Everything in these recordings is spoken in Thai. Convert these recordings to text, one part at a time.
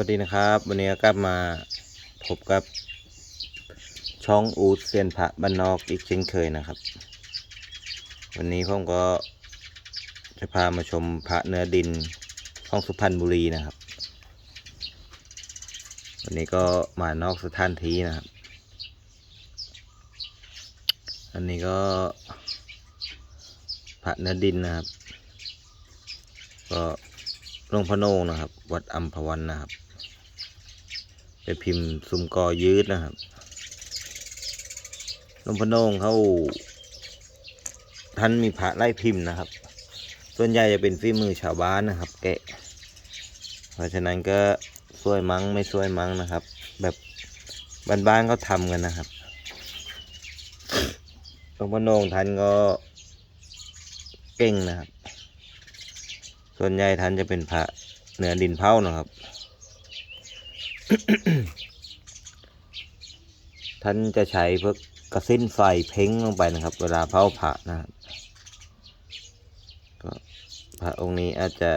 วัสดีนะครับ วันนี้ก็กลับมาพบกับ ช่องอูดเซียนพระบ้านนอกอีกเช่นเคยนะครับ วันนี้ผมก็จะพามาชมพระเนื้อดินของสุพรรณบุรีนะครับ วันนี้ก็มานอกสถานที่นะครับ อันนี้ก็พระเนื้อดินนะครับ ก็หลวงพระโนงนะครับ วัดอัมพวันนะครับ ไปพิมพ์ซุมกอยืดนะครับหลวงพระโนงเขาท่านมีพระไล่พิมพ์นะครับ ส่วนใหญ่จะเป็นฝีมือชาวบ้านนะครับ แกะ เพราะฉะนั้นก็สวยมั้งไม่สวยมั้งนะครับ แบบบ้านๆเขาทำกันนะครับหลวงพระโนงท่านก็เก่งนะครับ ส่วนใหญ่ท่านจะเป็นพระเหนือดินเผานะครับ ท่านจะใช้เพื่อกระสิ้นไฟเพ้งลงไปนะครับ เวลาเผาพระนะครับก็พระองค์นี้อาจจะ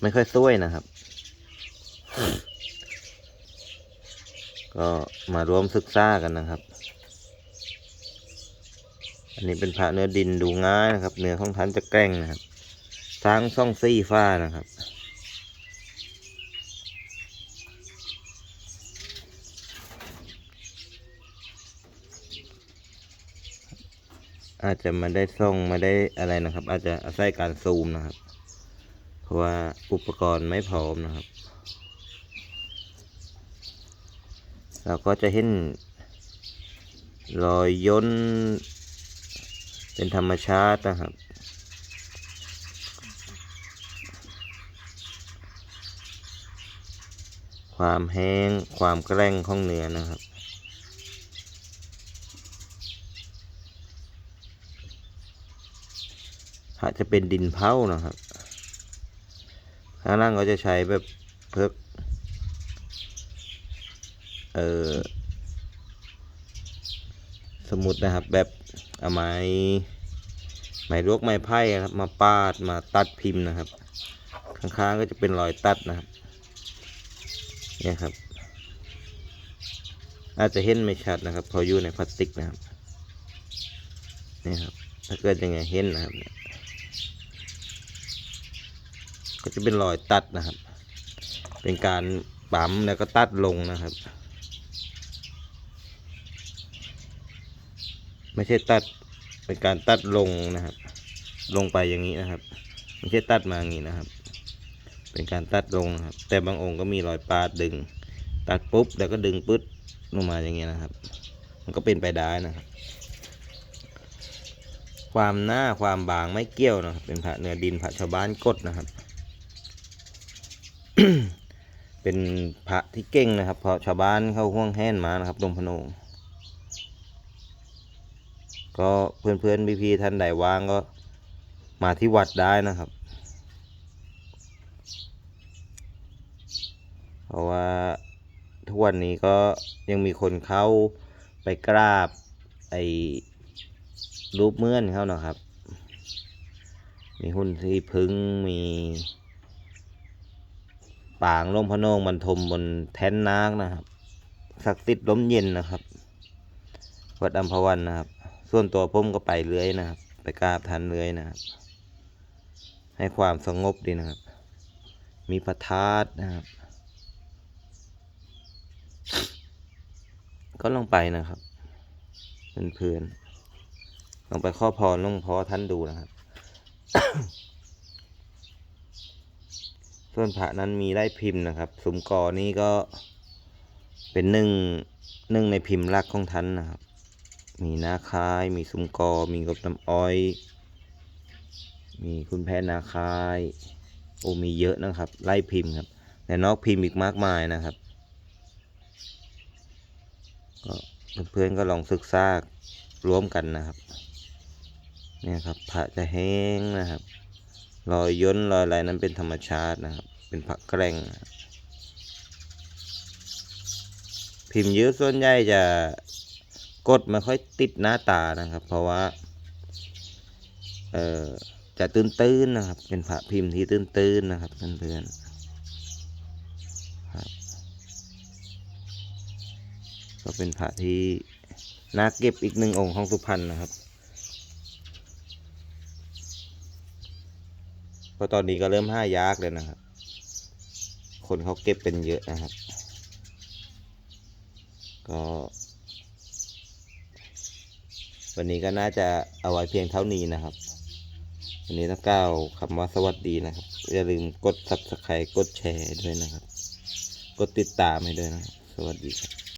ไม่ค่อยสวยนะครับ ก็มารวมศึกษากันนะครับ อันนี้เป็นพระเนื้อดินดูง่ายนะครับ เนื้อของท่านจะแกร่งนะครับ ทางซ่องซี่ฟ้านะครับ อาจจะไมาได้ส่องไมาได้อะไรนะครับ อาจจะอาศัยการซูมนะครับ เพราะว่าอุปกรณ์ไม่พร้อมนะครับ เราก็จะเห็นรอยย่นเป็นธรรมชาตินะครับความแห้งความแกร่งของเนื้อนะครับ อาจจะเป็นดินเผานะครับข้างล่างก็จะใช้แบบเพิกเออสมุดนะครับ แบบเอาไม้ไม้ลวกไม้ไผ่ครับ มาปาดมาตัดพิมพ์นะครับ ข้างๆก็จะเป็นรอยตัดนะครับเนี่ยครับ อาจจะเห็นไม่ชัดนะครับเพออยู่ในพลาสติกนะครับนี่ครับ ถ้าเกิดยังไงเห็นนะครับเนี่ย ก็จะเป็นรอยตัดนะครับ เป็นการปั๊มแล้วก็ตัดลงนะครับ ไม่ใช่ตัดเป็นการตัดลงนะครับ ลงไปอย่างนี้นะครับ ไม่ใช่ตัดมาอย่างนี้นะครับ เป็นการตัดลงนะครับ แต่บางองค์ก็มีรอยปาดดึง ตัดปุ๊บแล้วก็ดึงปึ๊ดลงมาอย่างเงี้ยนะครับ มันก็เป็นไปได้นะครับ ความหน้าความบางไม่เกี่ยวนะครับ เป็นพระเนื้อดินพระชาวบ้านกดนะครับ เป็นพระที่เก่งนะครับเพราะชาวบ้านเข้าห่วงแห้นมานะครับหลวงพนงก็เพื่อนเพื่อนพี่พี่ๆท่านใดว่างก็มาที่วัดได้นะครับ เพราะว่าทุกวันนี้ก็ยังมีคนเข้าไปกราบไอ้รูปเมื่อนเขานะครับ มีหุ่นที่พึ่งมี ปางหลวงพระโนงบรรทมบนแท่นนาคนะครับศักดิ์สิทธิ์ล้มเย็นนะครับวัดอัมพวันนะครับ ส่วนตัวผมก็ไปเรื่อยนะครับ ไปกราบท่านเรื่อยนะครับ ให้ความสงบดีนะครับ มีพระธาตุนะครับ ก็ลองไปนะครับเพื่อนๆลองไปข้อพรลงพอท่านดูนะครับ ส่วนพระนั้นมีได้พิมพ์นะครับ สุมกอนี่ก็เป็นหนึ่งหนึ่งในพิมพ์ลักของท่านนะครับ มีนาคาย มีสุมกอ มีกบน้ำอ้อย มีคุณแพทย์นาคาย โอ้มีเยอะนะครับ ไล่พิมพ์ครับแต่นอกพิมพ์อีกมากมายนะครับก็เพื่อนๆก็ลองศึกษาร่วมกันนะครับ เนี่ยครับพระจะแห้งนะครับ รอยย่นรอยอะไรนั้นเป็นธรรมชาตินะครับ เป็นผักแกล้งพิมพ์ยืดส่วนใหญ่จะกดไม่ค่อยติดหน้าตานะครับ เพราะว่า เอ่อจะตื้นๆนะครับ เป็นผ้าพิมพ์ที่ตื้นๆนะครับเพื่อนๆก็เป็นผ้าที่น่าเก็บอีกหนึ่งองค์ของสุพรรณนะครับ ราะตอนนี้ก็เริ่มห้ายากเลยนะครับ คนเขาเก็บเป็นเยอะนะครับ ก็ วันนี้ก็น่าจะเอาไว้เพียงเท่านี้นะครับ วันนี้ต้องกล่าวคำว่าสวัสดีนะครับ อย่าลืมกด subscribe กดแชร์ด้วยนะครับ กดติดตามให้ด้วยนะ สวัสดีครับ